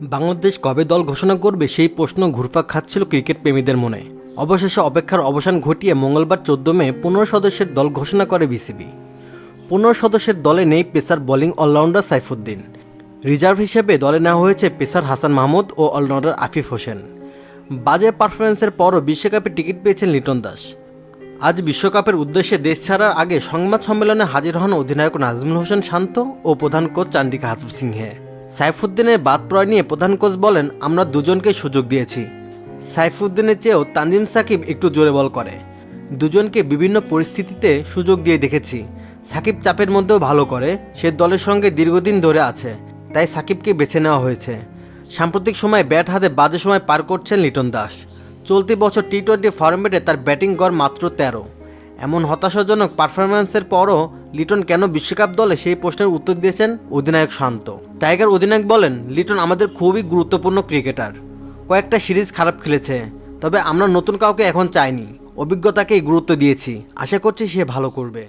বাংলাদেশ কবে দল ঘোষণা করবে সেই প্রশ্ন ঘুরপাক খাচ্ছিল ক্রিকেট প্রেমীদের মনে। অবশেষে অপেক্ষার অবসান ঘটিয়ে মঙ্গলবার চোদ্দ মে পনেরো সদস্যের দল ঘোষণা করে বিসিবি। পনেরো সদস্যের দলে নেই pacer bowling allrounder Saifuddin. Reserve হিসেবে দলে নেওয়া হয়েছে পেসার হাসান মাহমুদ ও অলরাউন্ডার আফিফ হোসেন। বাজে পারফরমেন্সের পরও বিশ্বকাপে টিকিট পেয়েছেন লিটন দাস। আজ বিশ্বকাপের উদ্দেশ্যে দেশ ছাড়ার আগে সংবাদ সম্মেলনে হাজির হন অধিনায়ক নাজমুল হোসেন শান্ত ও প্রধান কোচ চান্ডিকা হাতুর সিংহে। সাইফুদ্দিনের বাদ প্রয় নিয়ে প্রধান কোচ বলেন, আমরা দুজনকেই সুযোগ দিয়েছি। সাইফুদ্দিনের চেয়েও তানজিম সাকিব একটু জোরে বল করে। দুজনকে বিভিন্ন পরিস্থিতিতে সুযোগ দিয়ে দেখেছি। সাকিব চাপের মধ্যেও ভালো করে, সে দলের সঙ্গে দীর্ঘদিন ধরে আছে, তাই সাকিবকে বেছে নেওয়া হয়েছে। সাম্প্রতিক সময়ে ব্যাট হাতে বাজে সময় পার করছেন লিটন দাস। চলতি বছর টি টোয়েন্টি ফরম্যাটে তার ব্যাটিং গড় মাত্র তেরো। এমন হতাশাজনক পারফরম্যান্সের পরও লিটন কেন বিশ্বকাপ দলে সেই প্রশ্নের উত্তর দিয়েছেন অধিনায়ক শান্ত। টাইগার অধিনায়ক বলেন, লিটন আমাদের খুবই গুরুত্বপূর্ণ ক্রিকেটার। কয়েকটা সিরিজ খারাপ খেলেছে, তবে আমরা নতুন কাউকে এখন চাইনি। অভিজ্ঞতাকেই গুরুত্ব দিয়েছি। আশা করছি সে ভালো করবে।